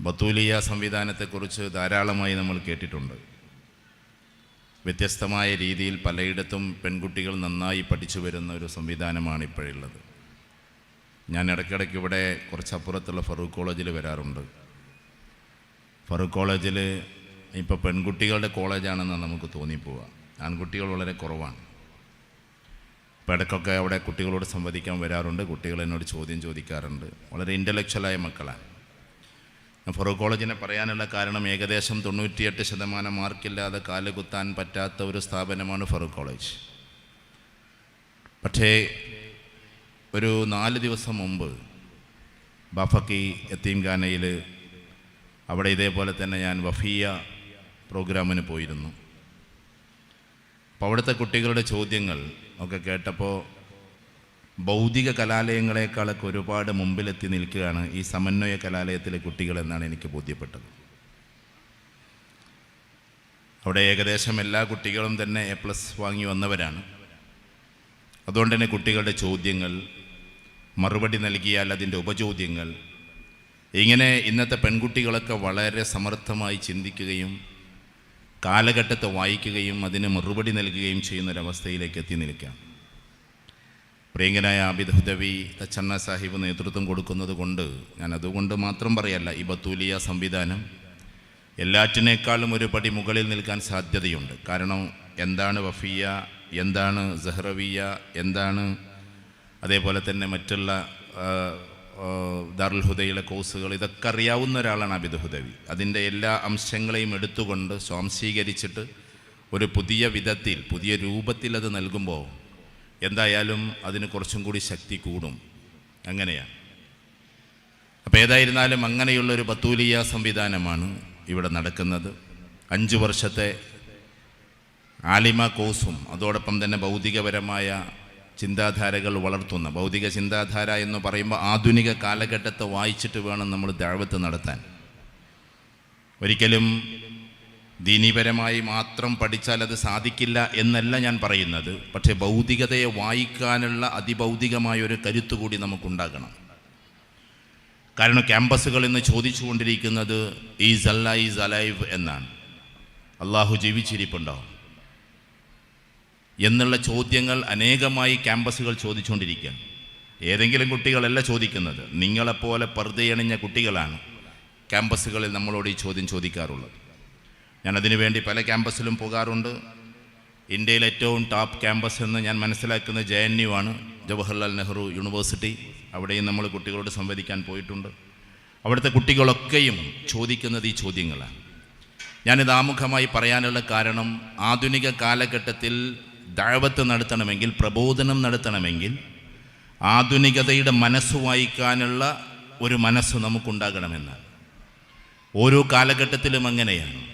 ബത്തൂലിയ സംവിധാനത്തെക്കുറിച്ച് ധാരാളമായി നമ്മൾ കേട്ടിട്ടുണ്ട്. വ്യത്യസ്തമായ രീതിയിൽ പലയിടത്തും പെൺകുട്ടികൾ നന്നായി പഠിച്ചു വരുന്ന ഒരു സംവിധാനമാണ് ഇപ്പോഴുള്ളത്. ഞാൻ ഇടയ്ക്കിടയ്ക്ക് ഇവിടെ കുറച്ചപ്പുറത്തുള്ള ഫറൂഖ് കോളേജിൽ വരാറുണ്ട്. ഫറൂഖ് കോളേജിൽ ഇപ്പോൾ പെൺകുട്ടികളുടെ കോളേജാണെന്നാണ് നമുക്ക് തോന്നിപ്പോവുക. ആൺകുട്ടികൾ വളരെ കുറവാണ്. ഇടയ്ക്കൊക്കെ അവിടെ കുട്ടികളോട് സംവദിക്കാൻ വരാറുണ്ട്. കുട്ടികൾ എന്നോട് ചോദ്യം ചോദിക്കാറുണ്ട്. വളരെ ഇന്റലക്ച്വലായ മക്കളാണ്. ഫറൂഖ് കോളേജിനെ പറയാനുള്ള കാരണം ഏകദേശം തൊണ്ണൂറ്റിയെട്ട് ശതമാനം മാർക്കില്ലാതെ കാലുകുത്താൻ പറ്റാത്ത ഒരു സ്ഥാപനമാണ് ഫറൂഖ് കോളേജ്. പക്ഷേ ഒരു നാല് ദിവസം മുമ്പ് ബഫക്കി എത്തീംഖാനയിൽ അവിടെ ഇതേപോലെ തന്നെ ഞാൻ വഫിയ പ്രോഗ്രാമിന് പോയിരുന്നു. അപ്പോൾ അവിടുത്തെ കുട്ടികളുടെ ചോദ്യങ്ങൾ ഒക്കെ കേട്ടപ്പോൾ ഭൗതിക കലാലയങ്ങളെക്കാളൊക്കെ ഒരുപാട് മുമ്പിലെത്തി നിൽക്കുകയാണ് ഈ സമന്വയ കലാലയത്തിലെ കുട്ടികളെന്നാണ് എനിക്ക് ബോധ്യപ്പെട്ടത്. അവിടെ ഏകദേശം എല്ലാ കുട്ടികളും തന്നെ എ പ്ലസ് വാങ്ങി വന്നവരാണ്. അതുകൊണ്ട് തന്നെ കുട്ടികളുടെ ചോദ്യങ്ങൾ മറുപടി നൽകിയാൽ അതിന്റെ ഉപചോദ്യങ്ങൾ ഇങ്ങനെ ഇന്നത്തെ പെൺകുട്ടികളൊക്കെ വളരെ സമർത്ഥമായി ചിന്തിക്കുകയും കാലഘട്ടത്തെ വായിക്കുകയും അതിന് മറുപടി നൽകുകയും ചെയ്യുന്നൊരവസ്ഥയിലേക്ക് എത്തി നിൽക്കാം പ്രിയങ്കനായ ആബിദ് ഹുദവി തച്ചണ്ണ സാഹിബ് നേതൃത്വം കൊടുക്കുന്നത് കൊണ്ട് ഞാൻ അതുകൊണ്ട് മാത്രം പറയല്ല ഈ ബത്തൂലിയ സംവിധാനം എല്ലാറ്റിനേക്കാളും ഒരു പടി മുകളിൽ നിൽക്കാൻ സാധ്യതയുണ്ട്. കാരണം എന്താണ് വഫിയ എന്താണ് സഹ്റവിയ എന്താണ് അതേപോലെ തന്നെ മറ്റുള്ള ദാറുൽ ഹുദയിലെ കോഴ്സുകൾ ഇതൊക്കെ അറിയാവുന്ന ഒരാളാണ് അബിദ് ഹുദവി. അതിന്റെ എല്ലാ അംശങ്ങളെയും എടുത്തുകൊണ്ട് സ്വാംശീകരിച്ചിട്ട് ഒരു പുതിയ വിധത്തിൽ പുതിയ രൂപത്തിൽ അത് നൽകുമ്പോൾ എന്തായാലും അതിന് കുറച്ചും കൂടി ശക്തി കൂടും. അങ്ങനെയാണ്. അപ്പോൾ ഏതായിരുന്നാലും അങ്ങനെയുള്ളൊരു ബത്തൂലിയ സംവിധാനമാണ് ഇവിടെ നടക്കുന്നത്. അഞ്ച് വർഷത്തെ ആലിമ കോഴ്സും അതോടൊപ്പം തന്നെ ഭൗതികപരമായ ചിന്താധാരകൾ വളർത്തുന്ന ഭൗതിക ചിന്താധാര എന്ന് പറയുമ്പോൾ ആധുനിക കാലഘട്ടത്തെ വായിച്ചിട്ട് വേണം നമ്മൾ ദാഴ്വത്ത് നടത്താൻ. ഒരിക്കലും ദീനീപരമായി മാത്രം പഠിച്ചാൽ അത് സാധിക്കില്ല എന്നല്ല ഞാൻ പറയുന്നത്. പക്ഷേ ഭൗതികതയെ വായിക്കാനുള്ള അതിഭൗതികമായ ഒരു കരുത്ത് കൂടി നമുക്കുണ്ടാകണം. കാരണം ക്യാമ്പസുകൾ ഇന്ന് ചോദിച്ചുകൊണ്ടിരിക്കുന്നത് ഈസ് അല്ല ഈസ് അലൈവ് എന്നാണ്. അള്ളാഹു ജീവിച്ചിരിപ്പുണ്ടോ? എന്നുള്ള ചോദ്യങ്ങൾ അനേകമായി ക്യാമ്പസുകൾ ചോദിച്ചുകൊണ്ടിരിക്കുകയാണ്. ഏതെങ്കിലും കുട്ടികളല്ല ചോദിക്കുന്നത്. നിങ്ങളെപ്പോലെ പർദ്ദയണിഞ്ഞ കുട്ടികളാണ് ക്യാമ്പസുകളിൽ നമ്മളോട് ഈ ചോദ്യം ചോദിക്കാറുള്ളത്. ഞാൻ അതിനുവേണ്ടി പല ക്യാമ്പസിലും പോകാറുണ്ട്. ഇന്ത്യയിലെ ഏറ്റവും ടോപ്പ് ക്യാമ്പസ് എന്ന് ഞാൻ മനസ്സിലാക്കുന്ന ജെ എൻ യു ആണ്. ജവഹർലാൽ നെഹ്റു യൂണിവേഴ്സിറ്റി. അവിടെയും നമ്മൾ കുട്ടികളോട് സംവദിക്കാൻ പോയിട്ടുണ്ട്. അവിടുത്തെ കുട്ടികളൊക്കെയും ചോദിക്കുന്നത് ഈ ചോദ്യങ്ങളാണ്. ഞാനിത് ആമുഖമായി പറയാനുള്ള കാരണം ആധുനിക കാലഘട്ടത്തിൽ ദഴവത്ത് നടത്തണമെങ്കിൽ പ്രബോധനം നടത്തണമെങ്കിൽ ആധുനികതയുടെ മനസ്സ് വായിക്കാനുള്ള ഒരു മനസ്സ് നമുക്കുണ്ടാകണമെന്നാണ്. ഓരോ കാലഘട്ടത്തിലും അങ്ങനെയാണ്.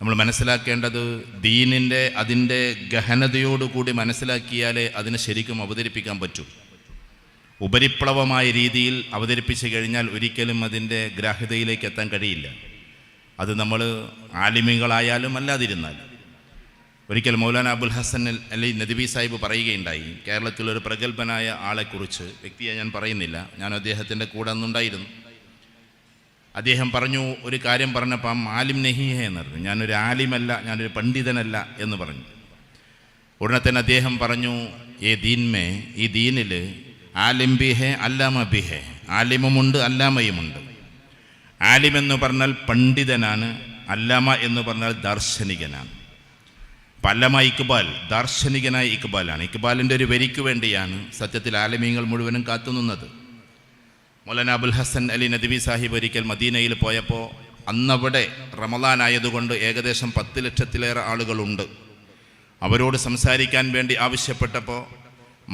നമ്മൾ മനസ്സിലാക്കേണ്ടത് ദീനിന്റെ അതിന്റെ ഗഹനതയോടുകൂടി മനസ്സിലാക്കിയാലേ അതിനെ ശരിക്കും അവതരിപ്പിക്കാൻ പറ്റൂ. ഉപരിപ്ലവമായ രീതിയിൽ അവതരിപ്പിച്ചു കഴിഞ്ഞാൽ ഒരിക്കലും അതിന്റെ ഗ്രാഹ്യതയിലേക്ക് എത്താൻ കഴിയില്ല. അത് നമ്മൾ ആലിമികളായാലും അല്ലാതിരുന്നാലും. ഒരിക്കൽ മൗലാന അബുൽ ഹസൻ അലി നദിബി സാഹിബ് പറയുകയുണ്ടായി കേരളത്തിലൊരു പ്രഗത്ഭനായ ആളെക്കുറിച്ച് വ്യക്തിയെ ഞാൻ പറയുന്നില്ല ഞാൻ അദ്ദേഹത്തിന്റെ കൂടെ അന്നുണ്ടായിരുന്നു. അദ്ദേഹം പറഞ്ഞു ഒരു കാര്യം പറഞ്ഞപ്പം ആലിം നഹിഹ എന്ന് പറഞ്ഞു ഞാനൊരു ആലിമല്ല ഞാനൊരു പണ്ഡിതനല്ല എന്ന് പറഞ്ഞു. ഉടനെ തന്നെ അദ്ദേഹം പറഞ്ഞു ഏ ദീൻമേ ഈ ദീനിൽ ആലിം ബിഹെ അല്ലാമ ബിഹെ ആലിമുമുണ്ട് അല്ലാമയുമുണ്ട്. ആലിം എന്ന് പറഞ്ഞാൽ പണ്ഡിതനാണ് അല്ലാമ എന്ന് പറഞ്ഞാൽ ദാർശനികനാണ്. അല്ലാമ ഇക്ബാൽ ദാർശനികനായ ഇക്ബാലാണ്. ഇക്ബാലിന്റെ ഒരു വരിക്ക് വേണ്ടിയാണ് സത്യത്തിൽ ആലമീങ്ങൾ മുഴുവനും കാത്തു കാത്തുനിന്നത് മൗലാന അബുൽ ഹസൻ അലി നദ്വി സാഹിബ് ഒരിക്കൽ മദീനയിൽ പോയപ്പോൾ അന്നവിടെ റമദാൻ ആയതുകൊണ്ട് ഏകദേശം പത്ത് ലക്ഷത്തിലേറെ ആളുകളുണ്ട്. അവരോട് സംസാരിക്കാൻ വേണ്ടി ആവശ്യപ്പെട്ടപ്പോൾ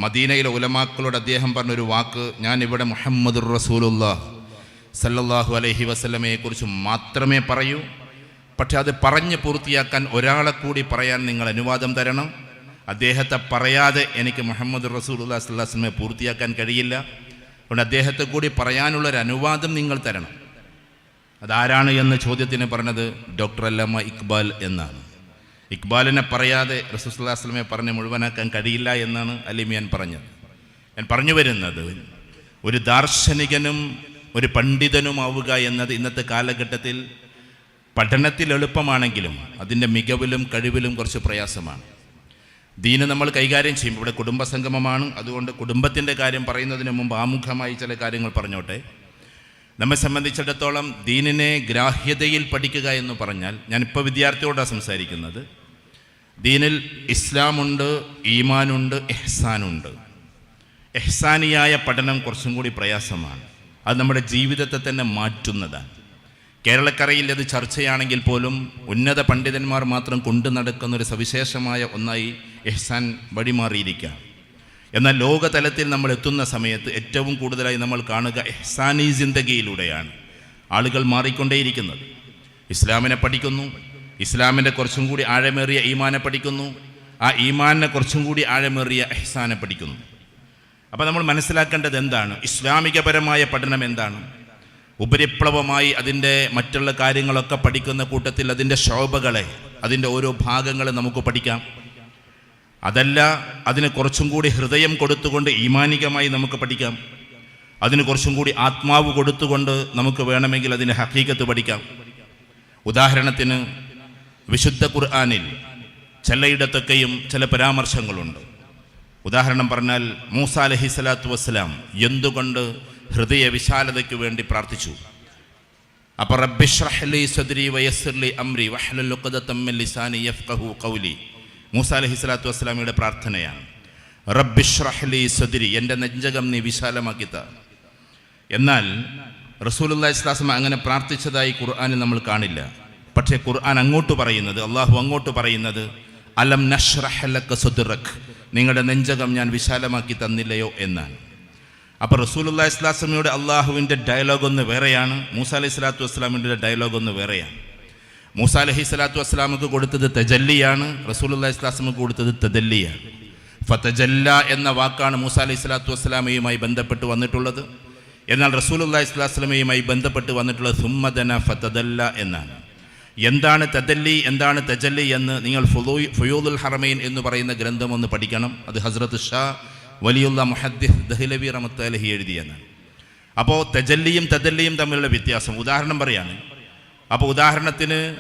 മദീനയിലെ ഉലമാക്കളോട് അദ്ദേഹം പറഞ്ഞൊരു വാക്ക് ഞാൻ ഇവിടെ മുഹമ്മദുർ റസൂലുല്ലാ സല്ലല്ലാഹു അലൈഹി വസല്ലമയെക്കുറിച്ച് മാത്രമേ പറയൂ പക്ഷെ അത് പറഞ്ഞ് പൂർത്തിയാക്കാൻ ഒരാളെ കൂടി പറയാൻ നിങ്ങൾ അനുവാദം തരണം. അദ്ദേഹത്തെ പറയാതെ എനിക്ക് മുഹമ്മദ് റസൂൽ അള്ളാഹുലമെ പൂർത്തിയാക്കാൻ കഴിയില്ല. അതുകൊണ്ട് അദ്ദേഹത്തെ കൂടി പറയാനുള്ളൊരു അനുവാദം നിങ്ങൾ തരണം. അതാരാണ് എന്ന ചോദ്യത്തിന് പറഞ്ഞത് ഡോക്ടർ അല്ലമ്മ ഇക്ബാൽ എന്നാണ്. ഇക്ബാലിനെ പറയാതെ റസൂസ്ലാസ്ലമെ പറഞ്ഞ് മുഴുവനാക്കാൻ കഴിയില്ല എന്നാണ് അലിമിയാൻ പറഞ്ഞത്. ഞാൻ പറഞ്ഞു വരുന്നത് ഒരു ദാർശനികനും ഒരു പണ്ഡിതനുമാവുക എന്നത് ഇന്നത്തെ കാലഘട്ടത്തിൽ പഠനത്തിൽ എളുപ്പമാണെങ്കിലും അതിന്റെ മികവിലും കഴിവിലും കുറച്ച് പ്രയാസമാണ്. ദീന് നമ്മൾ കൈകാര്യം ചെയ്യും. ഇവിടെ കുടുംബസംഗമമാണ്. അതുകൊണ്ട് കുടുംബത്തിന്റെ കാര്യം പറയുന്നതിന് മുമ്പ് ആമുഖമായി ചില കാര്യങ്ങൾ പറഞ്ഞോട്ടെ. നമ്മെ സംബന്ധിച്ചിടത്തോളം ദീനിനെ ഗ്രാഹ്യതയിൽ പഠിക്കുക എന്ന് പറഞ്ഞാൽ ഞാനിപ്പോൾ വിദ്യാർത്ഥിയോടാണ് സംസാരിക്കുന്നത്. ദീനിൽ ഇസ്ലാമുണ്ട് ഈമാനുണ്ട് എഹ്സാനുണ്ട്. എഹ്സാനിയായ പഠനം കുറച്ചും കൂടി പ്രയാസമാണ്. അത് നമ്മുടെ ജീവിതത്തെ തന്നെ മാറ്റുന്നതാണ്. കേരളക്കരയിൽ അത് ചർച്ചയാണെങ്കിൽ പോലും ഉന്നത പണ്ഡിതന്മാർ മാത്രം കൊണ്ടു നടക്കുന്ന ഒരു സവിശേഷമായ ഒന്നായി എഹ്സാൻ വഴിമാറിയിരിക്കുക. എന്നാൽ ലോകതലത്തിൽ നമ്മൾ എത്തുന്ന സമയത്ത് ഏറ്റവും കൂടുതലായി നമ്മൾ കാണുക എഹ്സാനി ജിന്ദഗിയിലൂടെയാണ് ആളുകൾ മാറിക്കൊണ്ടേയിരിക്കുന്നത്. ഇസ്ലാമിനെ പഠിക്കുന്നു ഇസ്ലാമിന്റെ കുറച്ചും കൂടി ആഴമേറിയ ഈമാനെ പഠിക്കുന്നു ആ ഈമാനെ കുറച്ചും കൂടി ആഴമേറിയ എഹ്സാനെ പഠിക്കുന്നു. അപ്പോൾ നമ്മൾ മനസ്സിലാക്കേണ്ടത് എന്താണ്? ഇസ്ലാമികപരമായ പഠനം എന്താണ്? ഉപരിപ്ലവമായി അതിന്റെ മറ്റുള്ള കാര്യങ്ങളൊക്കെ പഠിക്കുന്ന കൂട്ടത്തിൽ അതിന്റെ ശോഭകളെ അതിന്റെ ഓരോ ഭാഗങ്ങളെ നമുക്ക് പഠിക്കാം. അതല്ല അതിന് കുറച്ചും കൂടി ഹൃദയം കൊടുത്തുകൊണ്ട് ഈമാനികമായി നമുക്ക് പഠിക്കാം. അതിന് കുറച്ചും കൂടി ആത്മാവ് കൊടുത്തുകൊണ്ട് നമുക്ക് വേണമെങ്കിൽ അതിന് ഹക്കീകത്ത് പഠിക്കാം. ഉദാഹരണത്തിന് വിശുദ്ധ ഖുർആാനിൽ ചിലയിടത്തൊക്കെയും ചില പരാമർശങ്ങളുണ്ട്. ഉദാഹരണം പറഞ്ഞാൽ മൂസ അലഹി സ്വലാത്തു വസ്സലാം എന്തുകൊണ്ട് ഹൃദയ വിശാലതയ്ക്ക് വേണ്ടി പ്രാർത്ഥിച്ചു. അപ്പോൾ റബ്ബിഷ്റഹ്ലി സദ്രി വയസ്സിർലി അംരി വഹ്ലുഖദത്തമ്മിൽ ലിസാനി യഫ്ഖഹു ഖൗലി. മൂസ അലഹി സ്വലാത്തു വസ്സലാമിയുടെ പ്രാർത്ഥനയാണ്. റബ്ബിഷ്റഹ്ലി സദ്രി എന്റെ നെഞ്ചകം നീ ത. എന്നാൽ റസൂലുല്ലാ ഇസ്ലാസ്മ അങ്ങനെ പ്രാർത്ഥിച്ചതായി ഖുർആാനിൽ നമ്മൾ കാണില്ല. പക്ഷേ ഖുർആൻ അങ്ങോട്ട് പറയുന്നത് അള്ളാഹു അങ്ങോട്ട് പറയുന്നത് അലം നഷ്റഹലക്ക് സുദ്റഖ് നിങ്ങളുടെ നെഞ്ചകം ഞാൻ വിശാലമാക്കി തന്നില്ലയോ എന്നാണ്. അപ്പോൾ റസൂലുല്ലാ ഇസ്ലാസ്ലമിയുടെ അള്ളാഹുവിന്റെ ഡയലോഗ് ഒന്ന് വേറെയാണ്. മൂസ അലൈഹി സ്വലാത്തു വസ്സലാമിന്റെ ഡയലോഗ് ഒന്ന് വേറെയാണ്. മൂസ അലഹി സ്വലാത്തു വസ്സലാമക്ക് കൊടുത്തത് തജല്ലിയാണ്. റസൂലുല്ലാ ഇസ്ലാസ്ലമുക്ക് കൊടുത്തത് തദല്ലിയാണ്. ഫതജല്ല എന്ന വാക്കാണ് മൂസ അലൈഹി സ്വലാത്തു വസ്സലാമയുമായി ബന്ധപ്പെട്ട് വന്നിട്ടുള്ളത്. എന്നാൽ റസൂലുല്ലാ ഇസ്ലാസ്ലമയുമായി ബന്ധപ്പെട്ട് വന്നിട്ടുള്ളത് സുമ്മദന ഫതദല്ല എന്നാണ്. എന്താണ് തദല്ലി എന്താണ് തജല്ലി എന്ന് നിങ്ങൾ ഫുയൂദുൽ ഹറമൈൻ എന്ന് പറയുന്ന ഗ്രന്ഥം ഒന്ന് പഠിക്കണം. അത് ഹസ്രത്ത് ഷാ വലിയുള്ള മുഹദ്ദിസ് ദഹ്ലബി റമത്തലഹി എഴുതിയെന്നാണ്. അപ്പോൾ തജല്ലിയും തദല്ലിയും തമ്മിലുള്ള വ്യത്യാസം. ഉദാഹരണം പറയാണ്. അപ്പോൾ ഉദാഹരണത്തിന്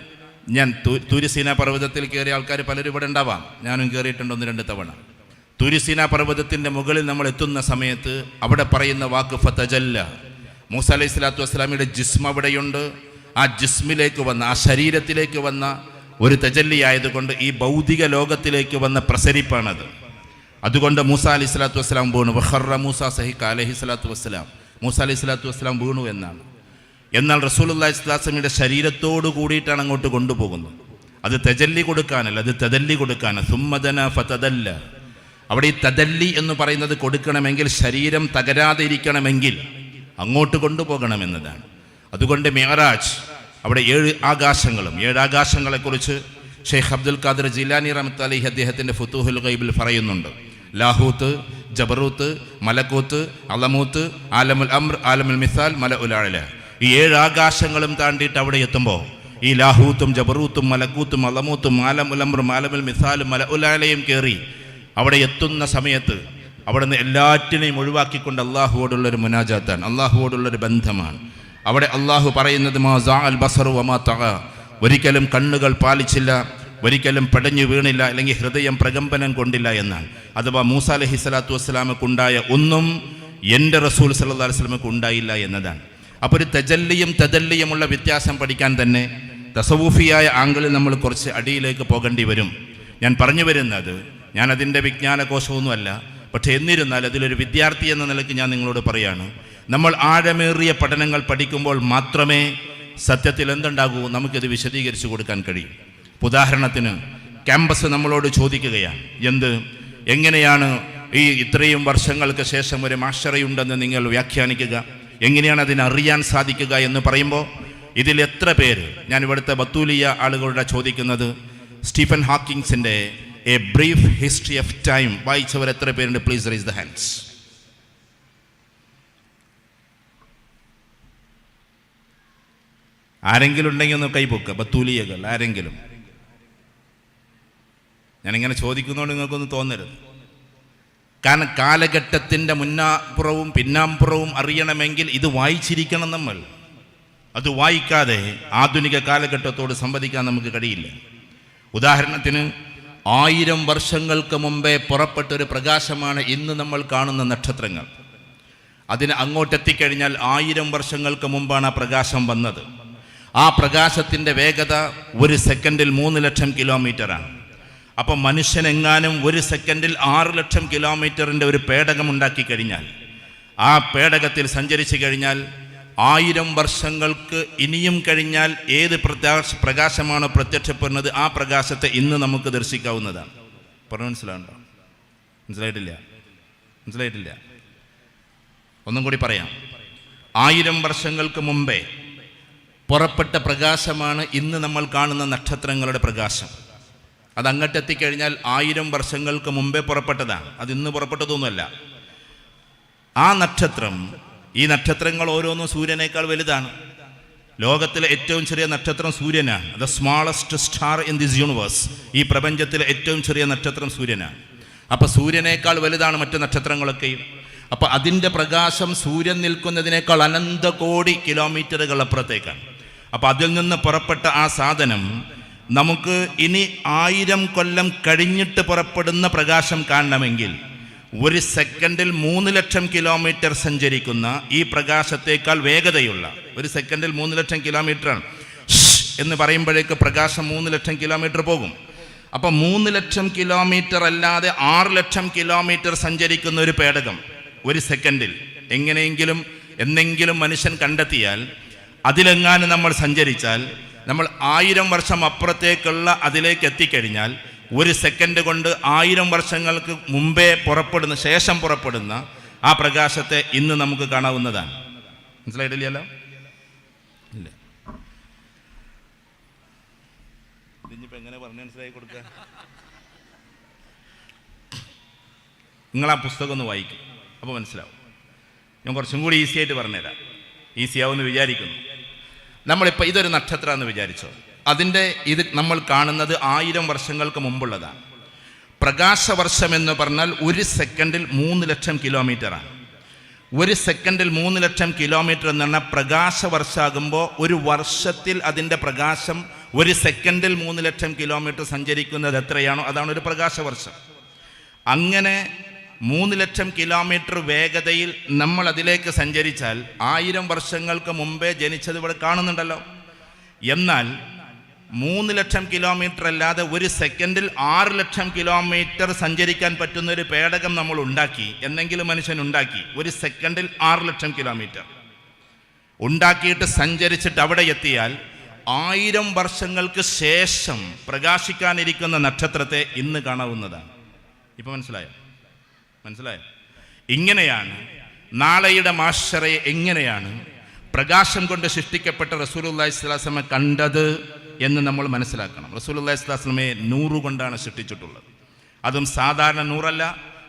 ഞാൻ തുരിസീന പർവതത്തിൽ കയറിയ ആൾക്കാർ പലരും ഇവിടെ ഉണ്ടാവാം. ഞാനും കയറിയിട്ടുണ്ട് ഒന്ന് രണ്ട് തവണ. തുരിസീന പർവതത്തിന്റെ മുകളിൽ നമ്മൾ എത്തുന്ന സമയത്ത് അവിടെ പറയുന്ന വാക്ക് ഫതജല്ല. മൂസ അലൈഹി സ്വലാത്തു വസ്സലാമിയുടെ ജിസ്മ അവിടെയുണ്ട്. ആ ജിസ്മിലേക്ക് വന്ന ആ ശരീരത്തിലേക്ക് വന്ന ഒരു തജല്ലി ആയതുകൊണ്ട് ഈ ഭൗതിക ലോകത്തിലേക്ക് വന്ന പ്രസരിപ്പാണത്. അതുകൊണ്ട് മൂസ അലി സ്വലാത്തു വസ്സലാം വീണു. വഹറ മൂസ സഹിഖ് അലഹി സ്വലാത്തു വസ്സലാം. മൂസ അലി സ്വലാത്തു വസ്സലാം വീണു എന്നാണ്. എന്നാൽ റസൂലുല്ലാ ഇസ്ലാസമിയുടെ ശരീരത്തോട് കൂടിയിട്ടാണ് അങ്ങോട്ട് കൊണ്ടുപോകുന്നത്. അത് തെജല്ലി കൊടുക്കാനല്ല അത് തെതല്ലി കൊടുക്കാനാണ്. സുമ്മദന ഫതദല്ല. അവിടെ ഈ തദല്ലി എന്ന് പറയുന്നത് കൊടുക്കണമെങ്കിൽ ശരീരം തകരാതെ ഇരിക്കണമെങ്കിൽ അങ്ങോട്ട് കൊണ്ടുപോകണമെന്നതാണ്. അതുകൊണ്ട് മെഹറാജ് അവിടെ ഏഴ് ആകാശങ്ങളും ഏഴ് ആകാശങ്ങളെക്കുറിച്ച് ഷെയ്ഖ് അബ്ദുൽ ഖാദർ ജിലാനി റഹ്മത്ത് അലിഹി അദ്ദേഹത്തിന്റെ ഫുത്തൂഹുൽ ഗൈബിൽ പറയുന്നുണ്ട്. ലാഹൂത്ത് ജബറൂത്ത് മലക്കൂത്ത് അലമൂത്ത് ആലമുൽ അമ്ര ആലമുൽ മിസാൽ മല ഉലാഴല ഈ ഏഴ് ആകാശങ്ങളും താണ്ടിയിട്ട് അവിടെ എത്തുമ്പോൾ ഈ ലാഹൂത്തും ജബറൂത്തും മലക്കൂത്തും അലമൂത്തും ആലമുൽ അമ്രും ആലമുൽ മിസാലും മല ഉലാലയും കയറി അവിടെ എത്തുന്ന സമയത്ത് അവിടെ നിന്ന് എല്ലാറ്റിനെയും ഒഴിവാക്കിക്കൊണ്ട് അള്ളാഹുവോടുള്ളൊരു മുനാജാത്താണ്. അള്ളാഹുവോടുള്ളൊരു ബന്ധമാണ്. അവിടെ അള്ളാഹു പറയുന്നത് മാ അൽ ബസറു വമാ ഒരിക്കലും കണ്ണുകൾ പാലിച്ചില്ല. ഒരിക്കലും പടഞ്ഞു വീണില്ല അല്ലെങ്കിൽ ഹൃദയം പ്രകമ്പനം കൊണ്ടില്ല എന്നാണ്. അഥവാ മൂസ അലഹി സ്വലാത്തു വസ്സലാമക്കുണ്ടായ ഒന്നും എന്റെ റസൂൽ സല്ലാ വസ്ലമക്ക് ഉണ്ടായില്ല എന്നതാണ്. അപ്പോൾ ഒരു തെജല്ലിയും തെജല്ലിയുമുള്ള വ്യത്യാസം പഠിക്കാൻ തന്നെ തസവൂഫിയായ ആംഗിളിൽ നമ്മൾ കുറച്ച് അടിയിലേക്ക് പോകേണ്ടി വരും. ഞാൻ പറഞ്ഞു വരുന്നത് ഞാൻ അതിന്റെ വിജ്ഞാനകോശമൊന്നുമല്ല പക്ഷേ എന്നിരുന്നാൽ അതിലൊരു വിദ്യാർത്ഥി എന്ന നിലയ്ക്ക് ഞാൻ നിങ്ങളോട് പറയാണ് നമ്മൾ ആഴമേറിയ പഠനങ്ങൾ പഠിക്കുമ്പോൾ മാത്രമേ സത്യത്തിൽ എന്തുണ്ടാകൂ? നമുക്കിത് വിശദീകരിച്ചു കൊടുക്കാൻ കഴിയും. ഉദാഹരണത്തിന് ക്യാമ്പസ് നമ്മളോട് ചോദിക്കുകയാണ് എന്ത്? എങ്ങനെയാണ് ഈ ഇത്രയും വർഷങ്ങൾക്ക് ശേഷം ഒരു മാഷറയുണ്ടെന്ന് നിങ്ങൾ വ്യാഖ്യാനിക്കുക? എങ്ങനെയാണ് അതിനറിയാൻ സാധിക്കുക എന്ന് പറയുമ്പോൾ ഇതിൽ എത്ര പേര്? ഞാൻ ഇവിടുത്തെ ബത്തൂലിയ ആളുകളുടെ ചോദിക്കുന്നത് Stephen ഹാക്കിങ്സിന്റെ a brief history of time വായിച്ചവർ എത്ര പേരുണ്ട്? Please raise the hands. ആരെങ്കിലും ഉണ്ടെങ്കിൽ ഒന്ന് കൈപൊക്കുക ബത്തൂലിയകൾ ആരെങ്കിലും. ഞാനിങ്ങനെ ചോദിക്കുന്നതുകൊണ്ട് നിങ്ങൾക്കൊന്നും തോന്നരുത്. കാരണം കാലഘട്ടത്തിന്റെ മുന്നാപ്പുറവും പിന്നാമ്പുറവും അറിയണമെങ്കിൽ ഇത് വായിച്ചിരിക്കണം നമ്മൾ. അത് വായിക്കാതെ ആധുനിക കാലഘട്ടത്തോട് സംവദിക്കാൻ നമുക്ക് കഴിയില്ല. ഉദാഹരണത്തിന് ആയിരം വർഷങ്ങൾക്ക് മുമ്പേ പുറപ്പെട്ടൊരു പ്രകാശമാണ് ഇന്ന് നമ്മൾ കാണുന്ന നക്ഷത്രങ്ങൾ. അതിന് അങ്ങോട്ടെത്തിക്കഴിഞ്ഞാൽ ആയിരം വർഷങ്ങൾക്ക് മുമ്പാണ് ആ പ്രകാശം വന്നത്. ആ പ്രകാശത്തിന്റെ വേഗത ഒരു സെക്കൻഡിൽ മൂന്ന് ലക്ഷം കിലോമീറ്ററാണ്. അപ്പം മനുഷ്യനെങ്ങാനും ഒരു സെക്കൻഡിൽ ആറ് ലക്ഷം കിലോമീറ്ററിന്റെ ഒരു പേടകം ഉണ്ടാക്കി കഴിഞ്ഞാൽ ആ പേടകത്തിൽ സഞ്ചരിച്ചു കഴിഞ്ഞാൽ ആയിരം വർഷങ്ങൾക്ക് ഇനിയും കഴിഞ്ഞാൽ ഏത് പ്രകാശ പ്രകാശമാണോ പ്രത്യക്ഷപ്പെടുന്നത് ആ പ്രകാശത്തെ ഇന്ന് നമുക്ക് ദർശിക്കാവുന്നതാണ്. പറഞ്ഞു മനസ്സിലാവുണ്ടോ മനസ്സിലായിട്ടില്ല? മനസ്സിലായിട്ടില്ല? ഒന്നും കൂടി പറയാം. ആയിരം വർഷങ്ങൾക്ക് മുമ്പേ പുറപ്പെട്ട പ്രകാശമാണ് ഇന്ന് നമ്മൾ കാണുന്ന നക്ഷത്രങ്ങളുടെ പ്രകാശം. അത് അങ്ങോട്ട് എത്തിക്കഴിഞ്ഞാൽ ആയിരം വർഷങ്ങൾക്ക് മുമ്പേ പുറപ്പെട്ടതാണ്. അത് ഇന്ന് പുറപ്പെട്ടതൊന്നുമല്ല. ആ നക്ഷത്രം ഈ നക്ഷത്രങ്ങൾ ഓരോന്നും സൂര്യനേക്കാൾ വലുതാണ്. ലോകത്തിലെ ഏറ്റവും ചെറിയ നക്ഷത്രം സൂര്യനാണ്. The smallest star in this universe ഈ പ്രപഞ്ചത്തിലെ ഏറ്റവും ചെറിയ നക്ഷത്രം സൂര്യനാണ്. അപ്പോൾ സൂര്യനേക്കാൾ വലുതാണ് മറ്റ് നക്ഷത്രങ്ങളൊക്കെയും. അപ്പോൾ അതിന്റെ പ്രകാശം സൂര്യൻ നിൽക്കുന്നതിനേക്കാൾ അനന്ത കോടി കിലോമീറ്ററുകൾ അപ്പുറത്തേക്കാണ്. അപ്പോൾ അതിൽ നിന്ന് പുറപ്പെട്ട ആ സാധനം നമുക്ക് ഇനി ആയിരം കൊല്ലം കഴിഞ്ഞിട്ട് പുറപ്പെടുന്ന പ്രകാശം കാണണമെങ്കിൽ ഒരു സെക്കൻഡിൽ മൂന്ന് ലക്ഷം കിലോമീറ്റർ സഞ്ചരിക്കുന്ന ഈ പ്രകാശത്തേക്കാൾ വേഗതയുള്ള ഒരു സെക്കൻഡിൽ മൂന്ന് ലക്ഷം കിലോമീറ്റർ ആണ് എന്ന് പറയുമ്പോഴേക്ക് പ്രകാശം മൂന്ന് ലക്ഷം കിലോമീറ്റർ പോകും. അപ്പം മൂന്ന് ലക്ഷം കിലോമീറ്റർ അല്ലാതെ ആറ് ലക്ഷം കിലോമീറ്റർ സഞ്ചരിക്കുന്ന ഒരു പേടകം ഒരു സെക്കൻഡിൽ എങ്ങനെയെങ്കിലും എന്തെങ്കിലും മനുഷ്യൻ കണ്ടെത്തിയാൽ അതിലെങ്ങാനും നമ്മൾ സഞ്ചരിച്ചാൽ നമ്മൾ ആയിരം വർഷം അപ്പുറത്തേക്കുള്ള അതിലേക്ക് എത്തിക്കഴിഞ്ഞാൽ ഒരു സെക്കൻഡ് കൊണ്ട് ആയിരം വർഷങ്ങൾക്ക് മുമ്പേ പുറപ്പെടുന്ന ശേഷം പുറപ്പെടുന്ന ആ പ്രകാശത്തെ ഇന്ന് നമുക്ക് കാണാവുന്നതാണ്. മനസ്സിലായിട്ടില്ലല്ലോ? ഇല്ല. ഇതിനിപ്പോ എങ്ങനെ പറഞ്ഞു മനസ്സിലാക്കി കൊടുക്കുക? നിങ്ങൾ ആ പുസ്തകം ഒന്ന് വായിക്കും. അപ്പോൾ മനസ്സിലാവും. ഞാൻ കുറച്ചും കൂടി ഈസി ആയിട്ട് പറഞ്ഞുതരാം. ഈസി ആവുമെന്ന് വിചാരിക്കുന്നു. നമ്മളിപ്പോൾ ഇതൊരു നക്ഷത്രം എന്ന് വിചാരിച്ചോ. അതിന്റെ ഇത് നമ്മൾ കാണുന്നത് ആയിരം വർഷങ്ങൾക്ക് മുമ്പുള്ളതാണ്. പ്രകാശവർഷം എന്ന് പറഞ്ഞാൽ ഒരു സെക്കൻഡിൽ മൂന്ന് ലക്ഷം കിലോമീറ്ററാണ്. ഒരു സെക്കൻഡിൽ മൂന്ന് ലക്ഷം കിലോമീറ്റർ എന്ന് പറഞ്ഞാൽ പ്രകാശവർഷാകുമ്പോൾ ഒരു വർഷത്തിൽ അതിന്റെ പ്രകാശം ഒരു സെക്കൻഡിൽ മൂന്ന് ലക്ഷം കിലോമീറ്റർ സഞ്ചരിക്കുന്നത് എത്രയാണോ അതാണ് ഒരു പ്രകാശവർഷം. അങ്ങനെ മൂന്ന് ലക്ഷം കിലോമീറ്റർ വേഗതയിൽ നമ്മൾ അതിലേക്ക് സഞ്ചരിച്ചാൽ ആയിരം വർഷങ്ങൾക്ക് മുമ്പേ ജനിച്ചത് ഇവിടെ കാണുന്നുണ്ടല്ലോ. എന്നാൽ മൂന്ന് ലക്ഷം കിലോമീറ്റർ അല്ലാതെ ഒരു സെക്കൻഡിൽ ആറ് ലക്ഷം കിലോമീറ്റർ സഞ്ചരിക്കാൻ പറ്റുന്ന ഒരു പേടകം നമ്മൾ ഉണ്ടാക്കി എന്നെങ്കിലും മനുഷ്യൻ ഉണ്ടാക്കി ഒരു സെക്കൻഡിൽ ആറ് ലക്ഷം കിലോമീറ്റർ. ഉണ്ടാക്കിയിട്ട് സഞ്ചരിച്ചിട്ട് അവിടെ എത്തിയാൽ ആയിരം വർഷങ്ങൾക്ക് ശേഷം പ്രകാശിക്കാനിരിക്കുന്ന നക്ഷത്രത്തെ ഇന്ന് കാണാവുന്നതാണ്. ഇപ്പൊ മനസ്സിലായോ? മനസ്സിലായോ? ഇങ്ങനെയാണ് നാളെയുടെ മാഷറയെ എങ്ങനെയാണ് പ്രകാശം കൊണ്ട് സൃഷ്ടിക്കപ്പെട്ട റസൂലുല്ലാഹി സ്വലാസ്ലമെ കണ്ടത് എന്ന് നമ്മൾ മനസ്സിലാക്കണം. റസൂലുല്ലാഹി സ്വലാസ്ലമയെ നൂറ് കൊണ്ടാണ് സൃഷ്ടിച്ചിട്ടുള്ളത്. അതും സാധാരണ നൂറല്ല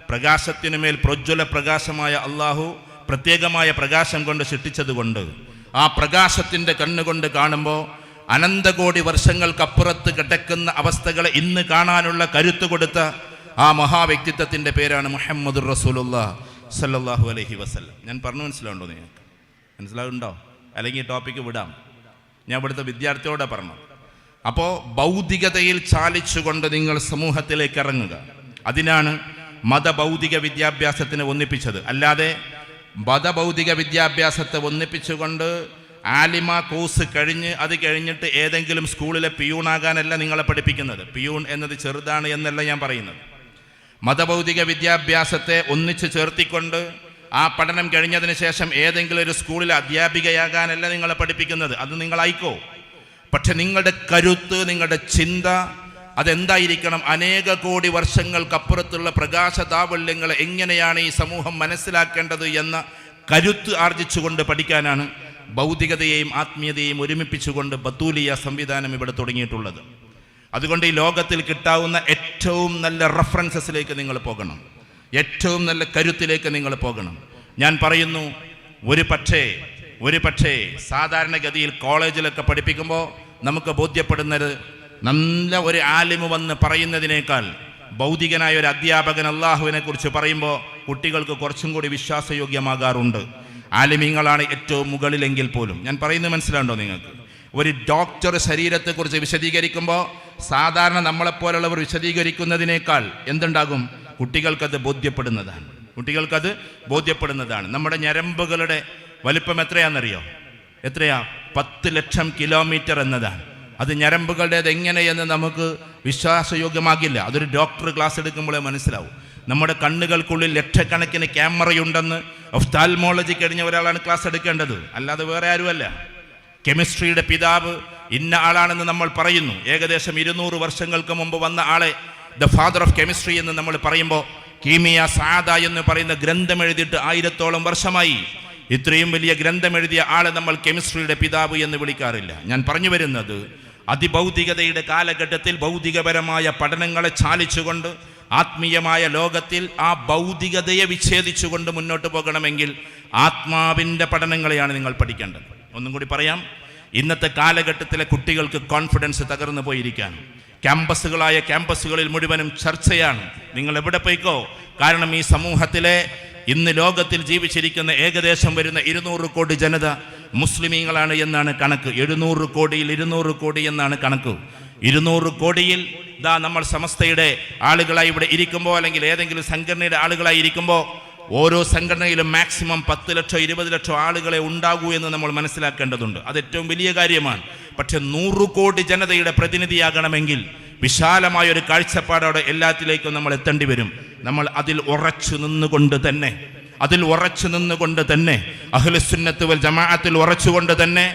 പ്രകാശത്തിനു മേൽ പ്രജ്വല പ്രകാശമായ അള്ളാഹു പ്രത്യേകമായ പ്രകാശം കൊണ്ട് സൃഷ്ടിച്ചതുകൊണ്ട് ആ പ്രകാശത്തിന്റെ കണ്ണുകൊണ്ട് കാണുമ്പോൾ അനന്തകോടി വർഷങ്ങൾക്കപ്പുറത്ത് കിടക്കുന്ന അവസ്ഥകളെ ഇന്ന് കാണാനുള്ള കരുത്ത് കൊടുത്ത ആ മഹാവ്യക്തിത്വത്തിന്റെ പേരാണ് മുഹമ്മദ് റസൂലുള്ള സല്ലാഹു അലഹി വസല്ലം. ഞാൻ പറഞ്ഞു മനസ്സിലാവുണ്ടോ നിങ്ങൾക്ക് മനസ്സിലാവുണ്ടോ? അല്ലെങ്കിൽ ഈ ടോപ്പിക്ക് വിടാം. ഞാൻ ഇവിടുത്തെ വിദ്യാർത്ഥിയോടെ പറഞ്ഞു അപ്പോൾ ഭൗതികതയിൽ ചാലിച്ചുകൊണ്ട് നിങ്ങൾ സമൂഹത്തിലേക്ക് ഇറങ്ങുക. അതിനാണ് മതഭൗതിക വിദ്യാഭ്യാസത്തിന് ഒന്നിപ്പിച്ചത്. അല്ലാതെ മതഭൗതിക വിദ്യാഭ്യാസത്തെ ഒന്നിപ്പിച്ചുകൊണ്ട് ആലിമ കോഴ്സ് കഴിഞ്ഞ് അത് കഴിഞ്ഞിട്ട് ഏതെങ്കിലും സ്കൂളിലെ പിയൂണാകാനല്ല നിങ്ങളെ പഠിപ്പിക്കുന്നത്. പിയൂൺ എന്നത് ചെറുതാണ് എന്നല്ല ഞാൻ പറയുന്നത്. മതഭൗതിക വിദ്യാഭ്യാസത്തെ ഒന്നിച്ചു ചേർത്തിക്കൊണ്ട് ആ പഠനം കഴിഞ്ഞതിന് ശേഷം ഏതെങ്കിലും ഒരു സ്കൂളിൽ അധ്യാപികയാകാനല്ല നിങ്ങളെ പഠിപ്പിക്കുന്നത്. അത് നിങ്ങളായിക്കോ. പക്ഷെ നിങ്ങളുടെ കരുത്ത് നിങ്ങളുടെ ചിന്ത അതെന്തായിരിക്കണം? അനേക കോടി വർഷങ്ങൾക്കപ്പുറത്തുള്ള പ്രകാശതാവല്യങ്ങൾ എങ്ങനെയാണ് ഈ സമൂഹം മനസ്സിലാക്കേണ്ടത് എന്ന കരുത്ത് ആർജിച്ചുകൊണ്ട് പഠിക്കാനാണ് ഭൗതികതയെയും ആത്മീയതയെയും ഒരുമിപ്പിച്ചുകൊണ്ട് ബത്തൂലിയ സംവിധാനം ഇവിടെ തുടങ്ങിയിട്ടുള്ളത്. അതുകൊണ്ട് ഈ ലോകത്തിൽ കിട്ടാവുന്ന ഏറ്റവും നല്ല റെഫറൻസസിലേക്ക് നിങ്ങൾ പോകണം. ഏറ്റവും നല്ല കരുത്തിലേക്ക് നിങ്ങൾ പോകണം. ഞാൻ പറയുന്നു ഒരു പക്ഷേ ഒരു പക്ഷേ സാധാരണഗതിയിൽ കോളേജിലൊക്കെ പഠിപ്പിക്കുമ്പോൾ നമുക്ക് ബോധ്യപ്പെടുന്നത് നല്ല ഒരു ആലിമ് വന്ന് പറയുന്നതിനേക്കാൾ ഭൗതികനായ ഒരു അധ്യാപകൻ അള്ളാഹുവിനെ കുറിച്ച് പറയുമ്പോൾ കുട്ടികൾക്ക് കുറച്ചും കൂടി വിശ്വാസയോഗ്യമാകാറുണ്ട്. ആലിമീങ്ങളാണ് ഏറ്റവും മുകളിലെങ്കിൽ പോലും. ഞാൻ പറയുന്നത് മനസ്സിലാണ്ടോ നിങ്ങൾക്ക്? ഒരു ഡോക്ടർ ശരീരത്തെക്കുറിച്ച് വിശദീകരിക്കുമ്പോൾ സാധാരണ നമ്മളെപ്പോലുള്ളവർ വിശദീകരിക്കുന്നതിനേക്കാൾ എന്തുണ്ടാകും? കുട്ടികൾക്കത് ബോധ്യപ്പെടുന്നതാണ്. കുട്ടികൾക്കത് ബോധ്യപ്പെടുന്നതാണ്. നമ്മുടെ ഞരമ്പുകളുടെ വലിപ്പം എത്രയാണെന്നറിയോ? എത്രയാ? പത്ത് ലക്ഷം കിലോമീറ്റർ എന്നതാണ്. അത് ഞരമ്പുകളുടേത് എങ്ങനെയെന്ന് നമുക്ക് വിശ്വാസയോഗ്യമാകില്ല. അതൊരു ഡോക്ടർ ക്ലാസ് എടുക്കുമ്പോഴേ മനസ്സിലാവും. നമ്മുടെ കണ്ണുകൾക്കുള്ളിൽ ലക്ഷക്കണക്കിന് ക്യാമറയുണ്ടെന്ന് ഒഫ്താൽമോളജി കഴിഞ്ഞ ഒരാളാണ് ക്ലാസ് എടുക്കേണ്ടത്. അല്ലാതെ വേറെ ആരുമല്ല. കെമിസ്ട്രിയുടെ പിതാവ് ഇന്ന ആളാണെന്ന് നമ്മൾ പറയുന്നു. ഏകദേശം ഇരുന്നൂറ് വർഷങ്ങൾക്ക് മുമ്പ് വന്ന ആളെ ദ ഫാദർ ഓഫ് കെമിസ്ട്രി എന്ന് നമ്മൾ പറയുമ്പോൾ കീമിയ സാദ എന്ന് പറയുന്ന ഗ്രന്ഥം എഴുതിയിട്ട് ആയിരത്തോളം വർഷമായി. ഇത്രയും വലിയ ഗ്രന്ഥം എഴുതിയ ആളെ നമ്മൾ കെമിസ്ട്രിയുടെ പിതാവ് എന്ന് വിളിക്കാറില്ല. ഞാൻ പറഞ്ഞു വരുന്നത് അതിഭൗതികതയുടെ കാലഘട്ടത്തിൽ ഭൗതികപരമായ പഠനങ്ങളെ ചാലിച്ചുകൊണ്ട് ആത്മീയമായ ലോകത്തിൽ ആ ഭൗതികതയെ വിച്ഛേദിച്ചുകൊണ്ട് മുന്നോട്ട് പോകണമെങ്കിൽ ആത്മാവിന്റെ പഠനങ്ങളെയാണ് നിങ്ങൾ പഠിക്കേണ്ടത്. ഒന്നും കൂടി പറയാം. ഇന്നത്തെ കാലഘട്ടത്തിലെ കുട്ടികൾക്ക് കോൺഫിഡൻസ് തകർന്നു പോയിരിക്കാൻ ക്യാമ്പസുകളായ ക്യാമ്പസുകളിൽ മുഴുവനും ചർച്ചയാണ്. നിങ്ങൾ എവിടെ പോയിക്കോ? കാരണം ഈ സമൂഹത്തിലെ ഇന്ന് ലോകത്തിൽ ജീവിച്ചിരിക്കുന്ന ഏകദേശം വരുന്ന ഇരുന്നൂറ് കോടി ജനത മുസ്ലിമീങ്ങളാണ് എന്നാണ് കണക്ക്. എഴുന്നൂറ് കോടിയിൽ ഇരുന്നൂറ് കോടി എന്നാണ് കണക്ക്. ഇരുന്നൂറ് കോടിയിൽ ദാ നമ്മൾ സമസ്തയുടെ ആളുകളായി ഇവിടെ ഇരിക്കുമ്പോൾ അല്ലെങ്കിൽ ഏതെങ്കിലും സംഘടനയുടെ ആളുകളായി ഇരിക്കുമ്പോൾ ഓരോ സംഘടനയിലും മാക്സിമം പത്ത് ലക്ഷം ഇരുപത് ലക്ഷം ആളുകളെ ഉണ്ടാകൂ എന്ന് നമ്മൾ മനസ്സിലാക്കേണ്ടതുണ്ട്. അത് ഏറ്റവും വലിയ കാര്യമാണ്. പക്ഷെ നൂറ് കോടി ജനതയുടെ പ്രതിനിധിയാകണമെങ്കിൽ വിശാലമായ ഒരു കാഴ്ചപ്പാടോടെ എല്ലാത്തിലേക്കും നമ്മൾ എത്തേണ്ടി വരും. നമ്മൾ അതിൽ ഉറച്ചു നിന്നുകൊണ്ട് തന്നെ അതിൽ ഉറച്ചു നിന്നുകൊണ്ട് തന്നെ അഹ്ലുസുന്നത്ത് വൽ ജമാഅത്തിൽ ഉറച്ചുകൊണ്ട് തന്നെ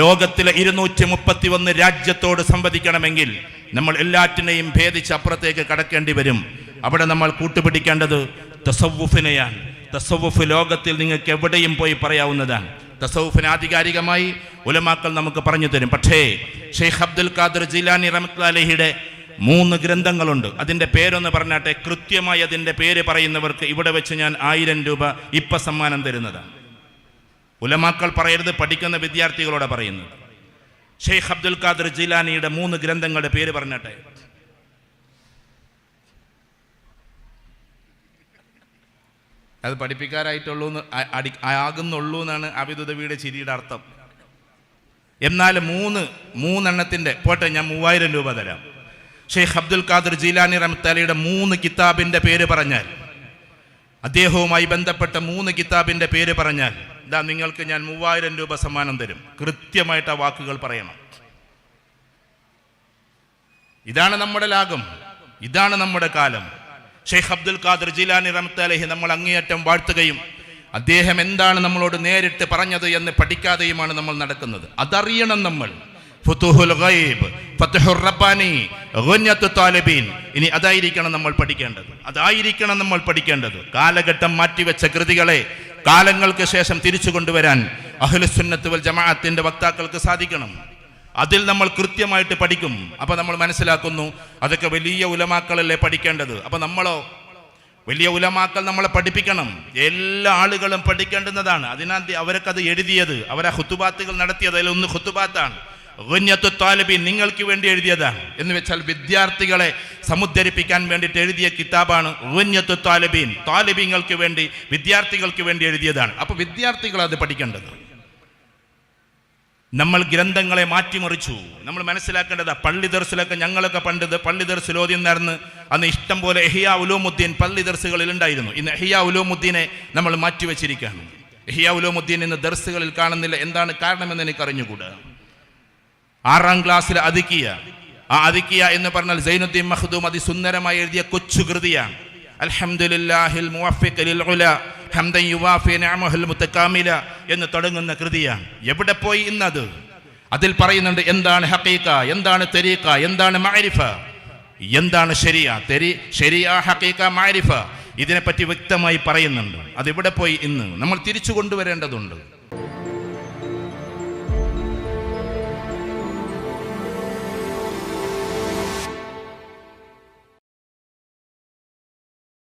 ലോകത്തിലെ ഇരുന്നൂറ്റി മുപ്പത്തി ഒന്ന് രാജ്യത്തോട് സംവദിക്കണമെങ്കിൽ നമ്മൾ എല്ലാറ്റിനെയും ഭേദിച്ച് അപ്പുറത്തേക്ക് കടക്കേണ്ടി വരും. അവിടെ നമ്മൾ കൂട്ടുപിടിക്കേണ്ടത് തസവുഫിനെയാണ് തസവുഫ് ലോകത്തിൽ നിങ്ങൾക്ക് എവിടെയും പോയി പറയാവുന്നതാണ്. തസവുഫിന് ആധികാരികമായി ഉലമാക്കൾ നമുക്ക് പറഞ്ഞു തരും. പക്ഷേ ഷെയ്ഖ് അബ്ദുൽ ഖാദർ ജിലാനി റഹ്മത്തുള്ളാഹി മൂന്ന് ഗ്രന്ഥങ്ങളുണ്ട്. അതിന്റെ പേരൊന്ന് പറഞ്ഞാട്ടെ കൃത്യമായി അതിന്റെ പേര് പറയുന്നവർക്ക് ഇവിടെ വെച്ച് ഞാൻ ആയിരം രൂപ ഇപ്പ സമ്മാനം തരുന്നതാണ്. ഉലമാക്കൾ പറയരുത് പഠിക്കുന്ന വിദ്യാർത്ഥികളോട് പറയുന്നത്. ഷെയ്ഖ് അബ്ദുൽ ഖാദർ ജിലാനിയുടെ മൂന്ന് ഗ്രന്ഥങ്ങളുടെ പേര് പറഞ്ഞാട്ടെ അത് പഠിപ്പിക്കാരായിട്ടുള്ളൂ എന്ന് അടി- ആകുന്നുള്ളൂ എന്നാണ് അബിദുദവിയുടെ ചിരിയുടെ അർത്ഥം. എന്നാൽ മൂന്ന് മൂന്നെണ്ണത്തിന്റെ പോട്ടെ ഞാൻ മൂവായിരം രൂപ തരാം. ഷെയ്ഖ് അബ്ദുൽ ഖാദർ ജീലാനി റഹ്മത്തലയുടെ മൂന്ന് കിതാബിന്റെ പേര് പറഞ്ഞാൽ അദ്ദേഹവുമായി ബന്ധപ്പെട്ട മൂന്ന് കിതാബിന്റെ പേര് പറഞ്ഞാൽ ഇതാ നിങ്ങൾക്ക് ഞാൻ മൂവായിരം രൂപ സമ്മാനം തരും. കൃത്യമായിട്ട് ആ വാക്കുകൾ പറയണം. ഇതാണ് നമ്മുടെ ലാഘം ഇതാണ് നമ്മുടെ കാലം. ഷെയ്ഖ് അബ്ദുൽ ഖാദർ ജിലാനി റഹ്മത്തലഹി നമ്മൾ അങ്ങേയറ്റം വാഴ്ത്തുകയും അദ്ദേഹം എന്താണ് നമ്മളോട് നേരിട്ട് പറഞ്ഞത് എന്ന് പഠിക്കാതെയുമാണ് നമ്മൾ നടക്കുന്നത്. അതറിയണം നമ്മൾ. ഫുതുഹുൽ ഗൈബ്, താലിബീൻ. ഇനി അതായിരിക്കണം നമ്മൾ പഠിക്കേണ്ടത്. അതായിരിക്കണം നമ്മൾ പഠിക്കേണ്ടത്. കാലഘട്ടം മാറ്റിവെച്ച കൃതികളെ കാലങ്ങൾക്ക് ശേഷം തിരിച്ചു കൊണ്ടുവരാൻ അഹ്ലുസുന്നത്ത് വൽ ജമാഅത്തിന്റെ വക്താക്കൾക്ക് സാധിക്കണം. അതിൽ നമ്മൾ കൃത്യമായിട്ട് പഠിക്കും. അപ്പൊ നമ്മൾ മനസ്സിലാക്കുന്നു അതൊക്കെ വലിയ ഉലമാക്കളല്ലേ പഠിക്കേണ്ടത്? അപ്പൊ നമ്മളോ? വലിയ ഉലമാക്കൾ നമ്മളെ പഠിപ്പിക്കണം. എല്ലാ ആളുകളും പഠിക്കേണ്ടുന്നതാണ്. അതിനാൽ അവരൊക്കെ അത് എഴുതിയത് അവരെ ഹുത്തുബാത്തുകൾ നടത്തിയത് ഒന്ന് ഹുത്തുബാത്താണ് ഗുന്യത്തു താലിബി നിങ്ങൾക്ക് വേണ്ടി എഴുതിയതാണ്. എന്ന് വെച്ചാൽ വിദ്യാർത്ഥികളെ സമുദ്ധരിപ്പിക്കാൻ വേണ്ടിയിട്ട് എഴുതിയ കിതാബാണ് ഗുന്യത്തു താലിബീൻ താലിബീങ്ങൾക്ക് വേണ്ടി വിദ്യാർത്ഥികൾക്ക് വേണ്ടി എഴുതിയതാണ്. അപ്പോൾ വിദ്യാർത്ഥികൾ അത് പഠിക്കേണ്ടത്. നമ്മൾ ഗ്രന്ഥങ്ങളെ മാറ്റിമറിച്ചു. നമ്മൾ മനസ്സിലാക്കേണ്ടത് പള്ളി ദർസിലൊക്കെ ഞങ്ങളൊക്കെ പണ്ട് പള്ളി ദർസിൽ നടന്ന് അന്ന് ഇഷ്ടം പോലെ എഹിയ ഉലോമുദ്ദീൻ പള്ളി ദർസുകളിൽ ഉണ്ടായിരുന്നു. ഇന്ന് എഹിയ ഉലോമുദ്ദീനെ നമ്മൾ മാറ്റിവെച്ചിരിക്കുകയാണ്. എഹിയ ഉലോമുദ്ദീൻ ഇന്ന് ദർസുകളിൽ കാണുന്നില്ല. എന്താണ് കാരണമെന്ന് എനിക്ക് അറിഞ്ഞുകൂടാ ആറാം ക്ലാസ്സിൽ അതിക്കിയ ആ അതിക്കിയ എന്ന് പറഞ്ഞാൽ സൈനുദ്ദീൻ മഖ്ദൂം അതിസുന്ദരമായി എഴുതിയ കൊച്ചു കൃതിയാണ് അലഹമുല്ലാഹിൽ ഹംദൻ മുതകാമില എന്ന് തുടങ്ങുന്ന കൃതിയാണ്. എവിടെ പോയി ഇന്നത്? അതിൽ പറയുന്നുണ്ട് എന്താണ് ഹക്കീക്ക എന്താണ് തെരീക്ക എന്താണ് മാരിഫ എന്താണ് ശരിയ? തെരി ശരിയ ഹക്കീക്ക മാരിഫ ഇതിനെപ്പറ്റി വ്യക്തമായി പറയുന്നുണ്ട്. അതെവിടെ പോയി ഇന്ന്? നമ്മൾ തിരിച്ചു കൊണ്ടുവരേണ്ടതുണ്ട്.